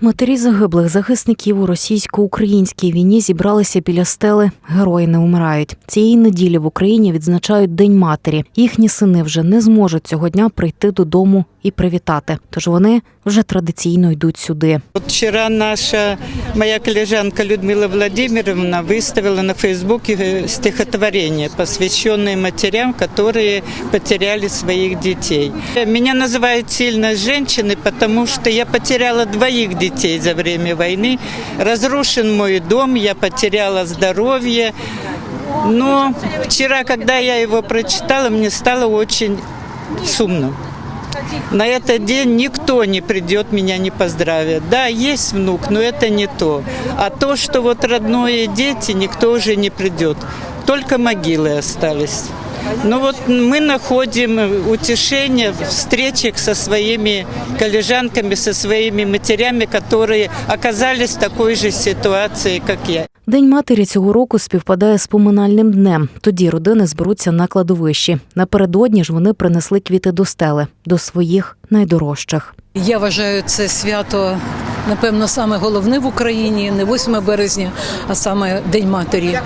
Матері загиблих захисників у російсько-українській війні зібралися біля стели Герої не умирають. Цієї неділі в Україні відзначають День матері. Їхні сини вже не зможуть цього дня прийти додому і привітати. Тож вони вже традиційно йдуть сюди. Вот вчера наша моя коллежанка Людмила Владимировна выставила на Фейсбуке э, стихотворение, посвященное матерям, которые потеряли своих детей. Меня называют сильной женщиной, потому что я потеряла двоих детей за время войны. Разрушен мой дом, я потеряла здоровье. Но вчера, когда я его прочитала, мне стало очень сумно. На этот день никто не придет, меня не поздравит. Да, есть внук, но это не то. А то, что вот родные дети, никто уже не придет. Только могилы остались. Ну вот мы находим утешение в встречах со своими коллежанками, со своими матерями, которые оказались в такой же ситуации, как я. День матері цього року співпадає з поминальним днем. Тоді родини зберуться на кладовищі. Напередодні ж вони принесли квіти до стели, до своїх найдорожчих. Я вважаю це свято, напевно, саме головне в Україні, не 8 березня, а саме День матері.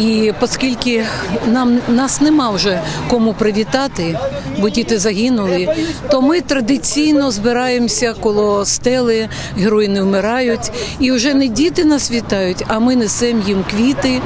І оскільки нам нас нема вже кому привітати, бо діти загинули, то ми традиційно збираємося коло стели, герої не вмирають. І вже не діти нас вітають, а ми несемо їм квіти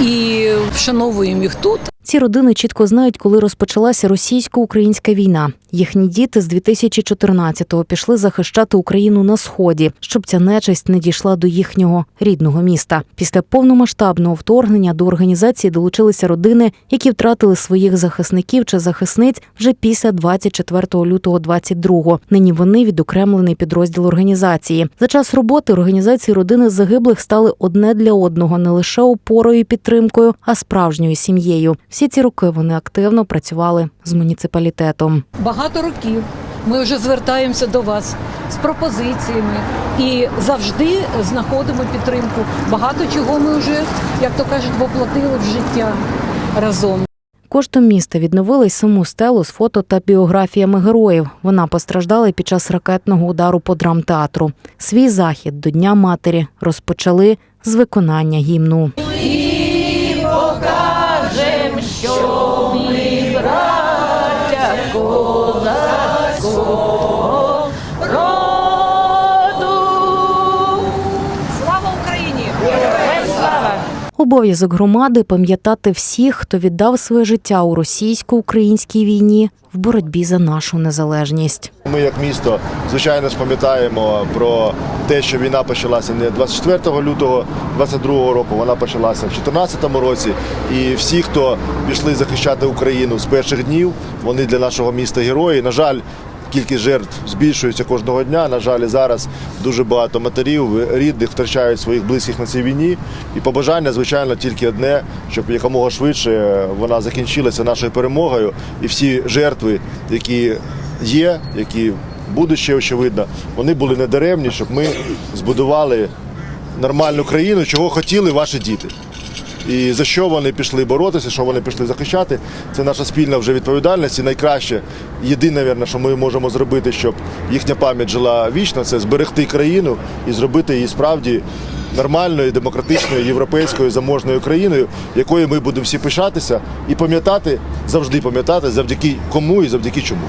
і вшановуємо їх тут. Ці родини чітко знають, коли розпочалася російсько-українська війна. Їхні діти з 2014-го пішли захищати Україну на сході, щоб ця нечисть не дійшла до їхнього рідного міста. Після повномасштабного вторгнення до організації долучилися родини, які втратили своїх захисників чи захисниць вже після 24 лютого 22-го. Нині вони відокремлений підрозділ організації. За час роботи організації родини загиблих стали одне для одного не лише опорою і підтримкою, а справжньою сім'єю. Всі ці роки вони активно працювали з муніципалітетом. Багато років ми вже звертаємося до вас з пропозиціями і завжди знаходимо підтримку. Багато чого ми вже, як то кажуть, воплотили в життя разом. Коштом міста відновили й саму стелу з фото та біографіями героїв. Вона постраждала під час ракетного удару по драмтеатру. Свій захід до Дня матері розпочали з виконання гімну. Обов'язок громади пам'ятати всіх, хто віддав своє життя у російсько-українській війні в боротьбі за нашу незалежність. Ми, як місто, звичайно пам'ятаємо про те, що війна почалася не 24 лютого 22 року, вона почалася в 2014 році. І всі, хто пішли захищати Україну з перших днів, вони для нашого міста герої. На жаль, кількість жертв збільшується кожного дня. На жаль, зараз дуже багато матерів, рідних втрачають своїх близьких на цій війні. І побажання, звичайно, тільки одне, щоб якомога швидше вона закінчилася нашою перемогою. І всі жертви, які є, які будуть ще очевидно, вони були недаремні, щоб ми збудували нормальну країну, чого хотіли ваші діти. І за що вони пішли боротися, що вони пішли захищати, це наша спільна вже відповідальність. І найкраще, єдине, мабуть, що ми можемо зробити, щоб їхня пам'ять жила вічно, це зберегти країну і зробити її справді нормальною, демократичною, європейською заможною країною, якою ми будемо всі пишатися і пам'ятати, завжди пам'ятати, завдяки кому і завдяки чому.